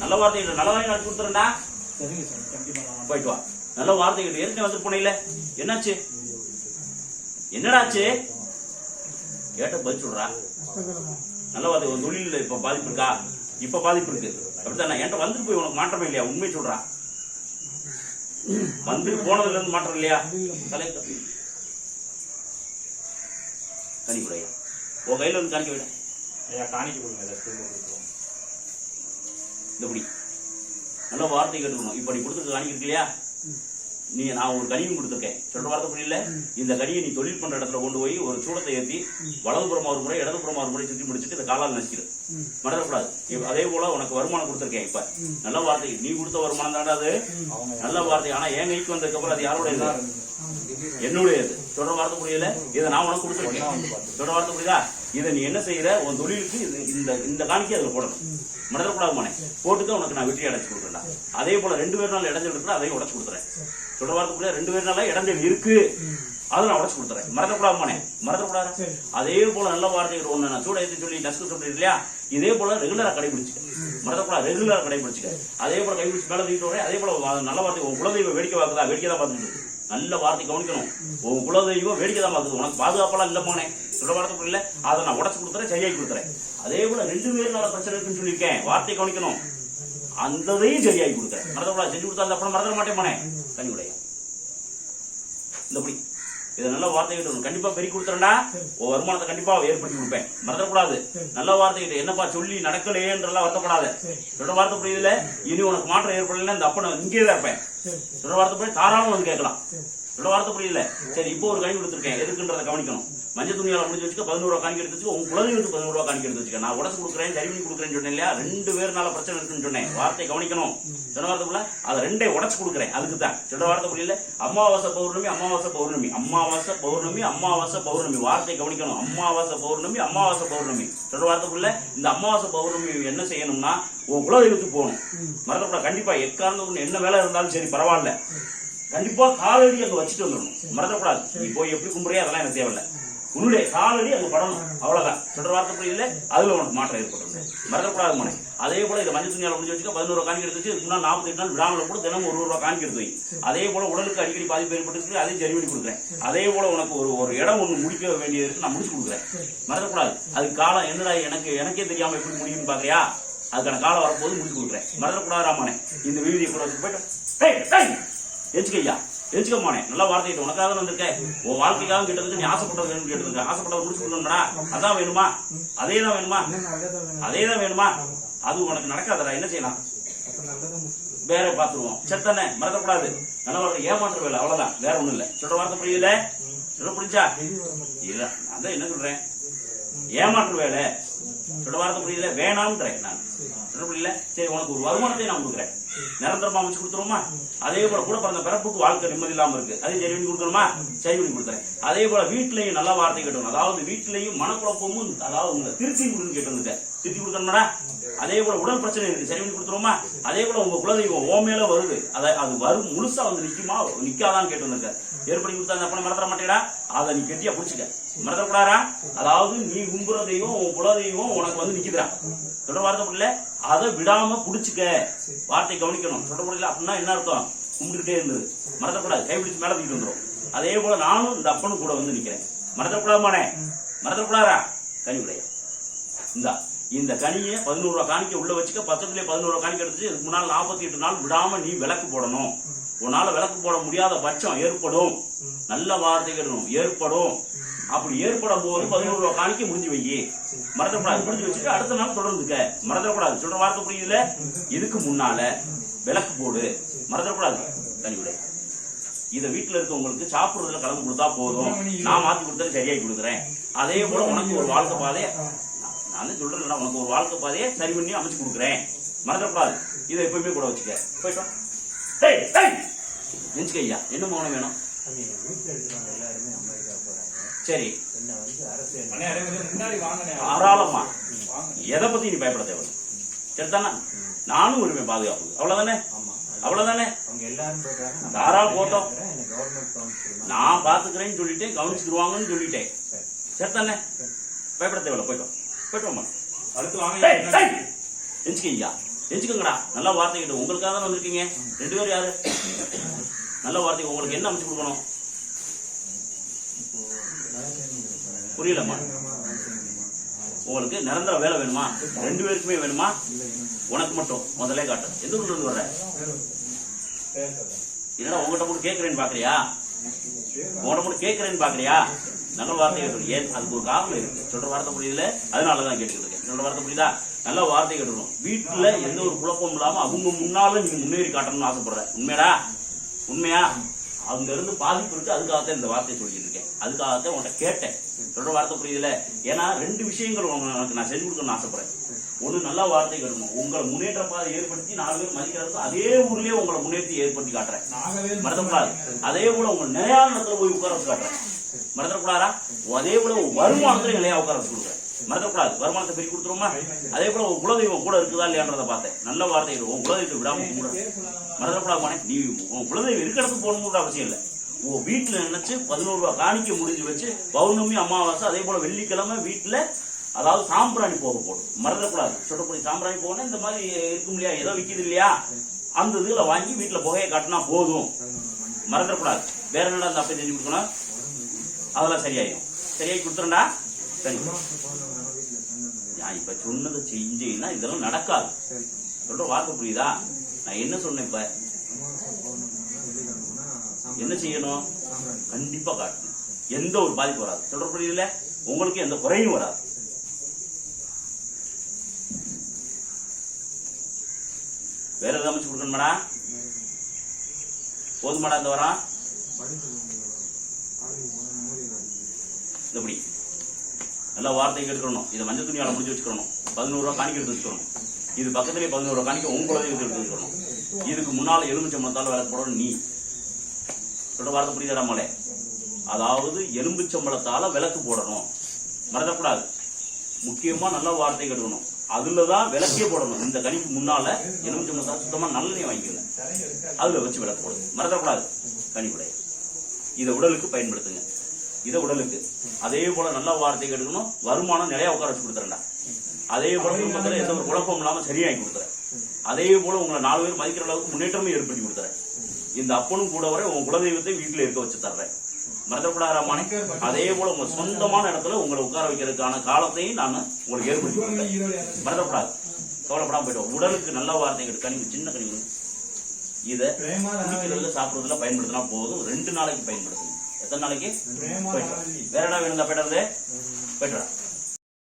நல்ல வார்த்தை நல்ல வாங்கி நடத்தி கொடுத்துறேன்டா. சரிங்க சார் கண்டிப்பா நான் போயிட்டு வா. நல்ல வார்த்தை கிட்ட ஏற்கனவே வந்துட்டு போனீங்களே. என்னாச்சு? என்னடாச்சு? கேட்ட பதில் சொல்றா. நல்ல வார்த்தை உன் தொழில இப்ப பாதிப்பு இருக்கா? இப்ப பாதிப்பு இருக்கு. அப்படித்தானே என்கிட்ட வந்துட்டு போய் உனக்கு மாற்றமே இல்லையா? உண்மை சொல்றா. வந்து போனதுல இருந்து மாற்றம் இல்லையா? தலை கனி கூடையா உன் கையில வந்து காணிக்க விட. ஐயா காணிக்க கொடுங்க இப்படி நல்ல வார்த்தை கேட்டுக்கணும். இப்ப நீ கொடுத்துருக்க காணிக்க இருக்கு இல்லையா? நீ நான் ஒரு கனியும் கொடுத்துருக்கேன். சொல்ற வார்த்தை புரியல? இந்த கனியை நீ தொழில் பண்ற இடத்துல கொண்டு போய் ஒரு சூடத்தை ஏற்றி வலதுபுறமா ஒரு முறை இடதுபுறமா ஒரு முறை சுற்றி முடிச்சுட்டு இந்த காலால் நசிக்கிறது மறந்துடக்கூடாது இப்ப அதே போல உனக்கு வருமானம் கொடுத்துருக்கேன் இப்ப. நல்ல வார்த்தை. நீ கொடுத்த வருமானம் தானே அது? நல்ல வார்த்தை. ஆனா என் கைக்கு வந்ததுக்கு அப்புறம் அது யாரோட என்னுடையது. தொடர் வார்த்தை புரியல? இதை நான் உனக்கு கொடுத்துருக்கேன். தொடர் வார்த்தை புரியுதா? இதை நீ என்ன செய்யற? உன் தொழிலுக்கு இது- இந்த இந்த காணிக்கை அதுல போடணும். மறந்துடக்கூடாது மனை. போட்டுதான் உனக்கு நான் வெற்றி அடைச்சு கொடுக்குறேன்டா. அதே போல ரெண்டு பேர் நாள் இடைஞ்சல் இருக்கிற அதையும் உடச்சு கொடுத்துறேன். தொடர் வார்த்தை புரியுதா? ரெண்டு பேர் நாளா இடைஞ்சல் இருக்கு. அதை நான் உடச்சு கொடுத்துறேன். மறந்துடக்கூடாது மனே. மறந்துடக்கூடாது அதே போல நல்ல வார்த்தைகள் ஒண்ணு நான் சூட ஏற்றி சொல்லி நசுக்க சொல்றேன் இல்லையா? இதே போல ரெகுலரா கடைபிடிச்சுக்க. மறந்துடக்கூடாது ரெகுலரா கடைபிடிச்சுக்க. அதே போல கைபிடிச்சு மேல தூக்கிட்டு வரேன். அதே போல நல்ல வார்த்தை உன் குலதெய்வம் வேடிக்கை பார்க்குதா? வேடிக்கை தான் பார்த்துட்டு நல்ல வார்த்தை கவனிக்கணும். உன் குலதெய்வம் வேடிக்கை தான் பார்க்குது. உனக்கு பாதுகாப்பெல்லாம் இல்ல போனேன் சொல்ற வார்த்தை புரியல? அதை நான் உடச்சு கொடுத்துறேன் சரியாகி கொடுத்துறேன். அதே போல ரெண்டு பேரும் நல்ல பிரச்சனை இருக்குன்னு சொல்லியிருக்கேன். வார்த்தை கவனிக்கணும். அந்ததையும் சரியாகி கொடுக்குறேன் மறந்துடக்கூடாது செஞ்சு கொடுத்தா அந்த அப்புறம் மறந்துட மாட்டேன் போனேன் கனி உடைய இந்தபடி இதை நல்ல வார்த்தை கிட்ட கண்டிப்பா பெருக்கி கொடுத்துறேன்டா. உன் வருமானத்தை கண்டிப்பா ஏற்படுத்தி கொடுப்பேன். மறந்துடக்கூடாது. நல்ல வார்த்தை கிட்ட என்னப்பா சொல்லி நடக்கலையேன்றெல்லாம் வருத்தப்படாத. சொல்ற வார்த்தை புரியுதுல இனி உனக்கு மாற்றம் ஏற்படலைன்னா இந்த அப்ப நான் இங்கே தான் இருப்பேன் சொல்ற வார்த்தை போய் தாராளம் வந்து கேட்கலாம். சொல்ற வார்த்தை புரியல சரி இப்போ ஒரு கணி கொடுத்துருக்கேன். எதுக்குன்றதை கவனிக்கணும். மஞ்சள் துணியால முடிஞ்சு வச்சுக்க பதினோரு ரூபா காணிக்க எடுத்து வச்சுக்க உன் குலதெய்வத்துக்கு பதினோரு ரூபா காணிக்க எடுத்து வச்சுக்க. நான் உடச்சு கொடுக்குறேன் சரி பண்ணி கொடுக்குறேன்னு சொன்னேன் இல்லையா? ரெண்டு பேர்னால பிரச்சனை இருக்குன்னு சொன்னேன். வார்த்தை கவனிக்கணும். சொன்ன வார்த்தை அதை ரெண்டே உடச்சு கொடுக்குறேன். அதுக்கு தான். சொல்ற வார்த்தை புரியல? அமாவாசை பௌர்ணமி அமாவாசை பௌர்ணமி. அமாவாசை பௌர்ணமி அமாவாசை பௌர்ணமி. வார்த்தை கவனிக்கணும். அமாவாசை பௌர்ணமி அமாவாசை பௌர்ணமி. சொல்ற வார்த்தை இந்த அமாவாசை பௌர்ணமி என்ன செய்யணும்னா உன் குலதெய்வத்துக்கு போகணும். மறக்கப்பட கண்டிப்பா எக்காரணம் என்ன வேலை இருந்தாலும் சரி பரவாயில்ல. கண்டிப்பா காலடி அங்க வச்சுட்டு வந்துடணும். மறந்துடக்கூடாது. நீ போய் எப்படி கும்பிடுறியா அதெல்லாம் எனக்கு தேவையில்ல. உன்னுடைய காலடி அங்க படணும். அவ்வளவுதான். சொல்ற வார்த்தை புரியல அதுல உனக்கு மாற்றம் ஏற்படும் மறந்துடக்கூடாது மனை. அதே போல இதை மஞ்சள் துணியால முடிஞ்சு வச்சுக்க. பதினோரு ரூபா காணிக்க எடுத்து வச்சு நாற்பத்தி எட்டு நாள் விடாமல் கூட தினமும் ஒரு ரூபா காணிக்க எடுத்து வை. அதே போல உடலுக்கு அடிக்கடி பாதிப்பு ஏற்பட்டு அதையும் சரி பண்ணி கொடுக்குறேன். அதே போல உனக்கு ஒரு ஒரு இடம் ஒண்ணு முடிக்க வேண்டியது இருக்கு. நான் முடிச்சு கொடுக்குறேன். மறந்துடக்கூடாது அதுக்கு காலம் என்னடா எனக்கு எனக்கே தெரியாம எப்படி முடியும்னு பாக்குறியா? அதுக்கான காலம் வரப்போது முடிச்சு கொடுக்குறேன். மறந்துடக்கூடாது ராமனே இந்த வீதியை கூட வச்சு போயிட்டு? எச்சுக்கையா எச்சுக்க மானே நல்ல வார்த்தை உனக்காக வந்திருக்கேன். உன் வாழ்க்கைக்காக கேட்டதுக்கு நீ ஆசைப்பட்டது வேணும்னு கேட்டிருக்க. ஆசைப்பட்டது முடிச்சு கொடுக்கணும்டா. அதான் வேணுமா? அதே தான் வேணுமா? அதே தான் வேணுமா? அது உனக்கு நடக்காதடா. என்ன செய்யலாம்? வேற பாத்துருவோம் செத்தனே மறக்கக்கூடாது நல்ல வார்த்தை ஏமாற்ற வேலை அவ்வளவுதான். வேற ஒண்ணும் இல்ல. சொல்ற வார்த்தை புரியல சொல்ல புரிஞ்சா? இல்ல. நான் தான் என்ன சொல்றேன்? ஏமாற்று வேலை சொல்ல வார்த்தை புரியல வேணாம்ன்றேன் நான். சொல்ல புரியல? சரி உனக்கு ஒரு வருமானத்தை நான் கொடுக்குறேன். நிரந்தரமா அமைச்சு கொடுத்துருவோமா? அதே போல கூட பிறந்த பிறப்புக்கு வாழ்க்கை நிம்மதி இல்லாம இருக்கு. அதையும் சரி பண்ணி கொடுக்கணுமா? சரி பண்ணி கொடுத்துறேன் அதே போல வீட்லயும் நல்ல வார்த்தை கேட்டணும் அதாவது வீட்லயும் மனக்குழப்பமும் அதாவது உங்களை திருச்சி கொடுன்னு கேட்டு வந்துட்டேன் திருத்தி கொடுக்கணும்டா? அதே போல உடல் பிரச்சனை இருக்கு சரி பண்ணி கொடுத்துருவோமா? அதே போல உங்க குலதெய்வம் ஓ மேல வருது. அதை அது வரும் முழுசா வந்து நிக்குமா? நிக்காதான்னு கேட்டு வந்திருக்காரு ஏற்படுத்தி கொடுத்தா அந்த பணம் மறந்துட மாட்டேடா. அதை நீ கெட்டியா பிடிச்சிக்க. மறந்துடக்கூடாரா அதாவது நீ கும்புற தெய்வம் உன் குலதெய்வம் உனக்கு வந்து நிக்குதுடா. தொடர் வார்த்தை புரியல அதை விடாம புடிச்சுக்க. வார்த்தை கவனிக்கணும். சொல்ற புரியல அப்படின்னா என்ன அர்த்தம்? கும்பிட்டுக்கிட்டே இருந்தது மறந்துடக்கூடாது கைப்பிடிச்சு மேல தூக்கிட்டு வந்துடும் அதே போல நானும் இந்த அப்பனும் கூட வந்து நிக்கிறேன். மறந்துடக்கூடாதுமானே மறந்துடக்கூடாதா கனி உடையா இந்தா இந்த கனியை பதினோரு ரூபா காணிக்க உள்ள வச்சுக்க பக்கத்துலயே பதினோரு ரூபா காணிக்க எடுத்து இதுக்கு முன்னால் நாற்பத்தி எட்டு நாள் விடாம நீ விளக்கு போடணும். உன்னால விளக்கு போட முடியாத பட்சம் ஏற்படும். நல்ல வார்த்தை கேட்கணும் ஏற்படும். அப்படி ஏற்படும் போது பதினோரு ரூபா காணிக்க முடிஞ்சு வை மறந்துடக்கூடாது. முடிஞ்சு வச்சுட்டு அடுத்த நாள் தொடர்ந்துக்க மறந்துடக்கூடாது. சொல்ற வார்த்தை புரியுதுல? இதுக்கு முன்னால விளக்கு போடு. மறந்துடக்கூடாது. தனி விட. இத வீட்டுல இருக்கவங்களுக்கு சாப்பிடுறதுல கலந்து கொடுத்தா போதும். நான் மாத்தி கொடுத்தது சரியாகி கொடுக்குறேன். அதே போல உனக்கு ஒரு வாழ்க்கை பாதையை நான் சொல்றேன் உனக்கு ஒரு வாழ்க்கை பாதையை சரி பண்ணி அமைச்சு கொடுக்குறேன். மறந்துடக்கூடாது. இதை எப்பயுமே கூட வச்சுக்க. போயிட்டோம் டேய் ஐயா என்ன மௌனம் வேணும்? எல்லாருமே அமெரிக்கா போறேன் சரி. தாராளமா. எதை பத்தி நீ பயப்பட தேவை சரிதானா? நானும் உரிமை பாதுகாப்பு. அவ்வளவுதானே? ஆமா அவ்வளவுதானே? அவங்க எல்லாரும் போடுறாங்க நம்ம தாராள தனியா போட்டோம். நான் பாத்துக்கிறேன்னு சொல்லிட்டேன் கவனிச்சுக்கிடுவாங்கன்னு சொல்லிட்டேன். சரி. சரிதானே? பயப்பட தேவையில்ல போயிட்டோம் போயிட்டோம்மா அடுத்து டேய், வாங்க டேய். எஞ்சுக்க ஐயா செஞ்சுக்கோங்கடா நல்ல வார்த்தை கேட்டு உங்களுக்காக தான் வந்திருக்கீங்க. ரெண்டு பேரும் யாரு? நல்ல வார்த்தை உங்களுக்கு என்ன அமைச்சு கொடுக்கணும்? புரியலம்மா. உங்களுக்கு நிரந்தர வேலை வேணுமா? ரெண்டு பேருக்குமே வேணுமா? உனக்கு மட்டும் முதல்ல காட்டும் எந்த ஊர்ல இருந்து வர்ற? என்னடா உங்ககிட்ட மட்டும் கேட்கறேன்னு பாக்குறியா? உங்ககிட்ட மட்டும் கேட்கறேன்னு பாக்குறியா? நல்ல வார்த்தை கேட்கணும் ஏன்? அதுக்கு ஒரு காரணம் இருக்கு. சொல்ற வார்த்தை புரியல. அதனாலதான் கேட்டுக்கிட்டு இருக்கேன். சொல்ற வார்த்தை புரியுதா? நல்ல வார்த்தை கேட்கணும் வீட்டுல எந்த ஒரு குழப்பம் இல்லாம அவங்க முன்னால நீங்க முன்னேறி காட்டணும்னு ஆசைப்படுற. உண்மையடா? உண்மையா? அங்க இருந்து பாதிப்பு இருக்கு அதுக்காகத்தான் இந்த வார்த்தையை சொல்லிட்டு இருக்கேன். அதுக்காகத்தான் உன்கிட்ட கேட்டேன். சொல்ற வார்த்தை புரியுதுல? ஏன்னா ரெண்டு விஷயங்கள் உனக்கு நான் செஞ்சு கொடுக்கணும்னு ஆசைப்படுறேன். ஒண்ணு நல்ல வார்த்தை கேட்கணும் உங்களை முன்னேற்ற பாதை ஏற்படுத்தி நாலு பேர் மதிக்கிறதுக்கு அதே ஊர்லயே உங்களை முன்னேற்றி ஏற்படுத்தி காட்டுறேன். மறந்துக்கூடாது அதே போல உங்க நிறைய இடத்துல போய் உட்கார வச்சு காட்டுறேன். மறந்துடக்கூடாதா அதே போல வருமானத்துல நிலையா உட்கார வச்சு கொடுக்குறேன். மறந்துடக்கூடாது வருமானத்தை பிரித்து கொடுத்துருமா அதே போல உங்க குலதெய்வம் கூட இருக்குதா இல்லையான்றத பார்த்தேன். நல்ல வார்த்தை உன் குலதெய்வத்தை விடாம கூட மறந்துடக்கூடாது நீ உன் குலதெய்வம் இருக்கிறதுக்கு போகணும்னு அவசியம் இல்லை. உன் வீட்டுல நினைச்சு பதினோரு ரூபாய் காணிக்க முடிஞ்சு வச்சு பௌர்ணமி அமாவாசை அதே போல வெள்ளிக்கிழமை வீட்டுல அதாவது சாம்பிராணி போக போடும். மறந்துடக்கூடாது சொட்டப்படி சாம்பிராணி போகணும் இந்த மாதிரி இருக்கும் இல்லையா? ஏதோ விக்குது இல்லையா? அந்த இதுல வாங்கி வீட்டுல புகையை காட்டினா போதும். மறந்துடக்கூடாது. வேற என்னடா அந்த அப்படி செஞ்சு கொடுக்கணும்? அதெல்லாம் சரியாயிடும் சரியாகி கொடுத்துருண்டா சரி நான் இப்ப சொன்னதை செஞ்சீங்கன்னா இதெல்லாம் நடக்காது. சொல்ற வார்த்தை புரியுதா? நான் என்ன சொன்னேன் இப்ப? என்ன செய்யணும்? கண்டிப்பா காட்டணும். எந்த ஒரு பாதிப்பு வராது. சொல்ற புரியுதுல உங்களுக்கு எந்த குறையும் வராது. வேற ஏதாவது அமைச்சு கொடுக்கணுமாடா? போதுமாடா இந்த வாரம்? இப்படி நல்லா வார்த்தை கேட்டுக்கணும். இதை மஞ்சள் துணியால முடிஞ்சு வச்சுக்கணும். பதினோரு ரூபா காணிக்க எடுத்து வச்சுக்கணும். இது பக்கத்துலயே பதினோரு ரூபா காணிக்க உங்க குழந்தை எடுத்து வச்சுக்கணும். இதுக்கு முன்னால எலுமிச்சம்பழத்தால வேலை போடணும் நீ. சொல்ற வார்த்தை புரியுதாடா மலை அதாவது எலும்புச்சம்பளத்தால விளக்கு போடணும். மறந்துடக்கூடாது. முக்கியமா நல்ல வார்த்தை கெடுக்கணும் அதுலதான் விளக்கே போடணும். இந்த கனிக்கு முன்னால எலும்புச்சம்பளத்தால சுத்தமா நல்லெண்ணெய் வாங்கிக்கல அதுல வச்சு விளக்கு போடுங்க மறந்துடக்கூடாது. கனிக்குடைய இதை உடலுக்கு பயன்படுத்துங்க. இதை உடலுக்கு அதே போல நல்ல வார்த்தை கெடுக்கணும் வருமானம் நிறைய உட்கார வச்சு கொடுத்துறேன்டா. அதே போல குடும்பத்தில் எந்த ஒரு குழப்பம் இல்லாம சரியாகி கொடுத்துறேன். அதே போல உங்களை நாலு பேர் மதிக்கிற அளவுக்கு முன்னேற்றமும் ஏற்படுத்தி கொடுத்துறேன். இந்த அப்பனும் கூட வர உங்க குலதெய்வத்தை வீட்டுல இருக்க வச்சு தர்றேன். மறந்துடக்கூடாதாமானே அதே போல உங்க சொந்தமான இடத்துல உங்களை உட்கார வைக்கிறதுக்கான காலத்தையும் நான் உங்களுக்கு ஏற்படுத்தி கொடுத்தேன் மறந்துடக்கூடாது. கவலைப்படாம போயிட்டோம் உடலுக்கு நல்ல வார்த்தைகள் கனிவு சின்ன கனிவு. இதை குடிக்கிறதுல சாப்பிடுறதுல பயன்படுத்தினா போதும். ரெண்டு நாளைக்கு பயன்படுத்தணும் எத்தனை நாளைக்கு? போயிட்டு. வேற என்ன வேணும் போயிட்டு போயிட்டு வரேன்